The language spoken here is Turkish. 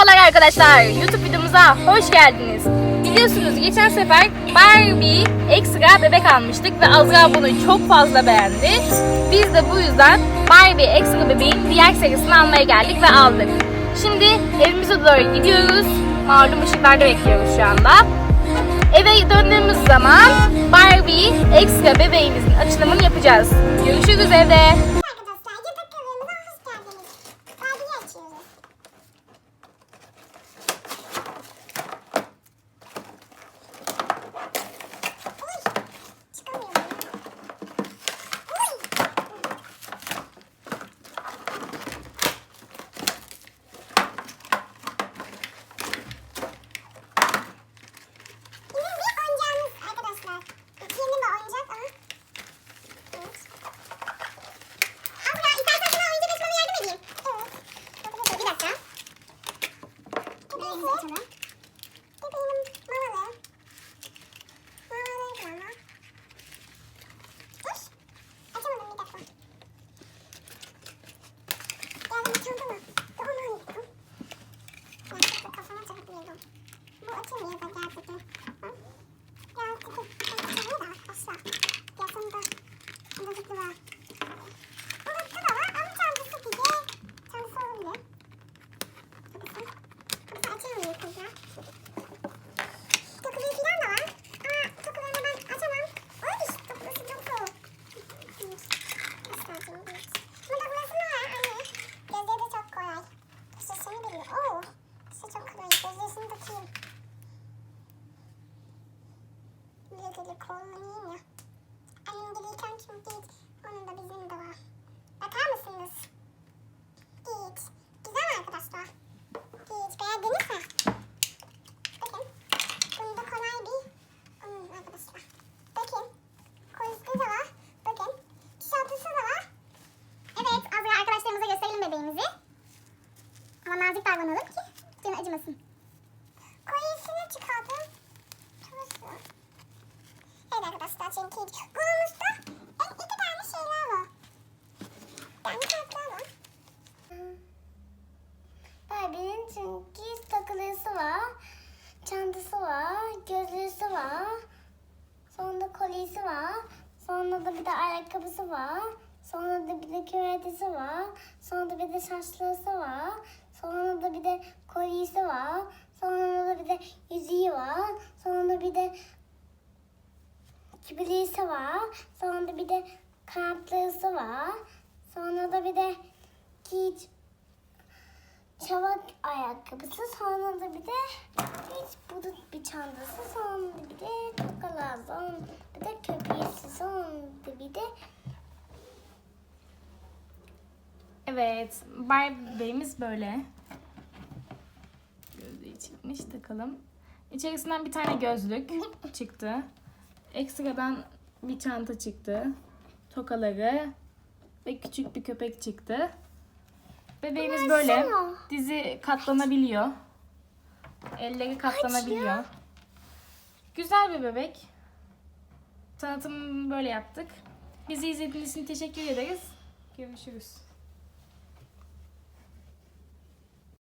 Merhabalar arkadaşlar. YouTube videomuza hoş geldiniz. Biliyorsunuz geçen sefer Barbie ekstra bebek almıştık ve Azra bunu çok fazla beğendi. Biz de bu yüzden Barbie ekstra bebeğin diğer serisini almaya geldik ve aldık. Şimdi evimize doğru gidiyoruz. Malum ışıklarda bekliyoruz şu anda. Eve döndüğümüz zaman Barbie ekstra bebeğimizin açılımını yapacağız. Görüşürüz evde. 我去你的家这个啊这个这个这个是什么味道啊好爽给他个送个这个 Gözleri kollanayım ya. Annem gelirken çünkü hiç onun da bizim de var. Bakar mısınız? Hiç. Güzel arkadaşlar? Hiç beğendiniz mi? Bakın. Bunda kolay bir oyun arkadaşlar. Bakın. Koyusu da var. Bakın. Tişörtüsü de var. Evet Azra arkadaşlarımıza gösterelim bebeğimizi. Ama nazik davranalım ki canı acımasın. Kolyesini çıkardım. Şurası. Çünkü kolumuzda en iki tane şeyler var. Bir tane kartlar var. Var, çantası var, kolyesi var, sonra da bir de ayakkabısı var, sonra da bir de küvetesi var, sonra da bir de saçlısı var, sonra da bir de kolyesi var, sonra da bir de yüzüğü var, sonra da bir de kibrisi var, sonra da bir de kanatlısı var, sonra da bir de giy çavak ayakkabısı, sonra da bir de hiç bulut bir çantası, sonra da bir de tokalar, sonra bir de köpeğisi, sonra da bir de Evet, Barbie bebeğimiz böyle. Gözlüğü çıkmış, takalım. İçerisinden bir tane gözlük çıktı. Ekstradan bir çanta çıktı. Tokaları ve küçük bir köpek çıktı. Bebeğimiz böyle. Dizi katlanabiliyor. Elleri katlanabiliyor. Güzel bir bebek. Tanıtımını böyle yaptık. Bizi izlediğiniz için teşekkür ederiz. Görüşürüz.